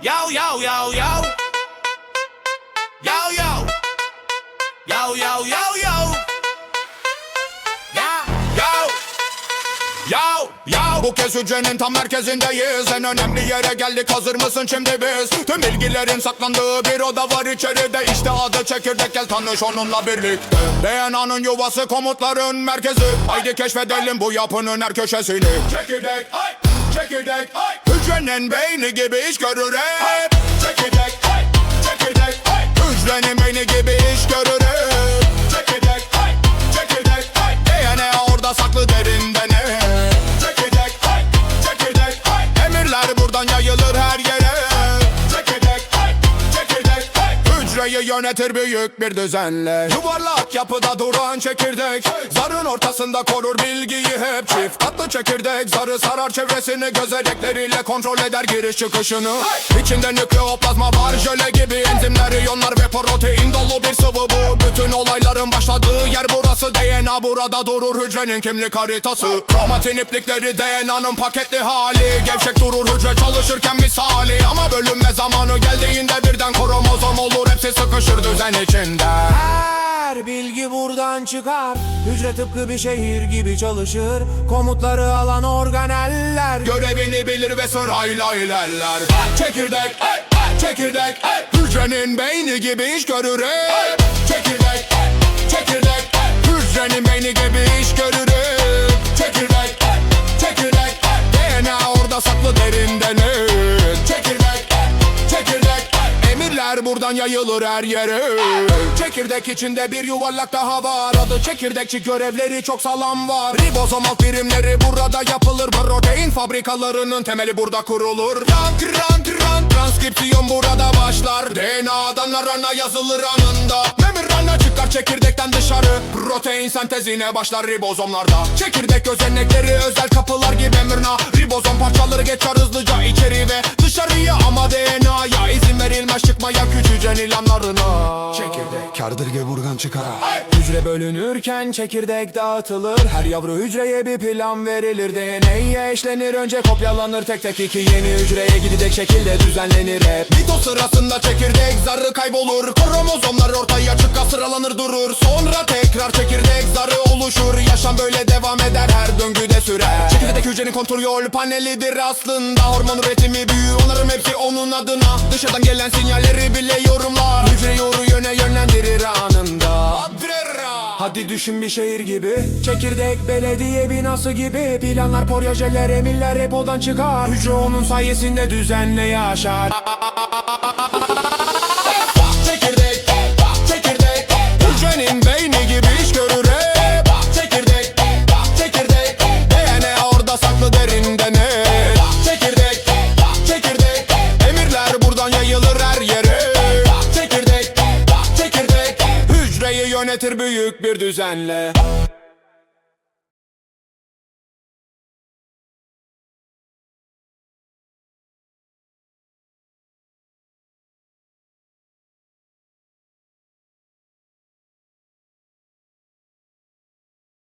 Yo, yo, yo, yo. Yo, yo. Yo, yo, yo, yo. Yo, yo. Bu kez hücrenin tam merkezindeyiz En önemli yere geldik hazır mısın şimdi biz Tüm bilgilerin saklandığı bir oda var içeride İşte adı çekirdek gel tanış onunla birlikte DNA'nın yuvası komutların merkezi Haydi keşfedelim bu yapının her köşesini Çekirdek, ay, çekirdek, ay. Hücrenin beyni gibi iş görür hep Çekirdek, ay, çekirdek, ay. Hücrenin beyni gibi Hücreyi yönetir büyük bir düzenle Yuvarlak yapıda duran çekirdek. Zarın ortasında korur bilgiyi hep Çift katlı çekirdek. Zarı sarar çevresini gözenekleriyle kontrol eder giriş çıkışını. İçinde nükleoplazma var jöle gibi Enzimler, iyonlar ve protein dolu bir sıvı bu. Bütün olayların başladığı yer burası. DNA burada durur hücrenin kimlik haritası. Kromatin iplikleri DNA'nın paketli hali. Gevşek durur hücre çalışırken misali. Ama bölünme zamanı geldiğinde Sıkışır düzen içinde. Her bilgi buradan çıkar. Hücre tıpkı bir şehir gibi çalışır. Komutları alan organeller Görevini bilir ve sırayla ilerler Çekirdek, ay, ay, çekirdek ay. Hücrenin beyni gibi iş görür hep Çekirdek, buradan yayılır her yere. Çekirdek içinde bir yuvarlak daha var. Adı çekirdekçi görevleri çok sağlam var. Ribozom alt birimleri burada yapılır. Protein fabrikalarının temeli burada kurulur. Rant rant rant Transkripsiyon burada başlar. DNA'dan RNA yazılır anında. Membrana çıkar çekirdekten dışarı. Protein sentezine başlar ribozomlarda. Çekirdek özenekleri özel kapılar gibi mırna Ribozom parçaları geçer hızlıca içeri ve dışarıya Ama DNA'ya Çekirdek Kardır geburgan çıkar. Hücre bölünürken çekirdek dağıtılır. Her yavru hücreye bir plan verilir. DNA'ya eşlenir. Önce kopyalanır. Tek tek iki yeni hücreye gidecek şekilde düzenlenir hep. Mito sırasında çekirdek zarı kaybolur. Kromozomlar ortaya çıkar sıralanır durur. Sonra tekrar hücrenin kontrol panelidir aslında. Hormon üretimi büyür onların hepsi onun adına. Dışarıdan gelen sinyalleri bile yorumlar. Hücre yoru yöne yönlendirir anında. Hadi düşün bir şehir gibi. Çekirdek belediye binası gibi. Planlar projeler emirler hep odan çıkar. Hücre onun sayesinde düzenle yaşar büyük bir düzenle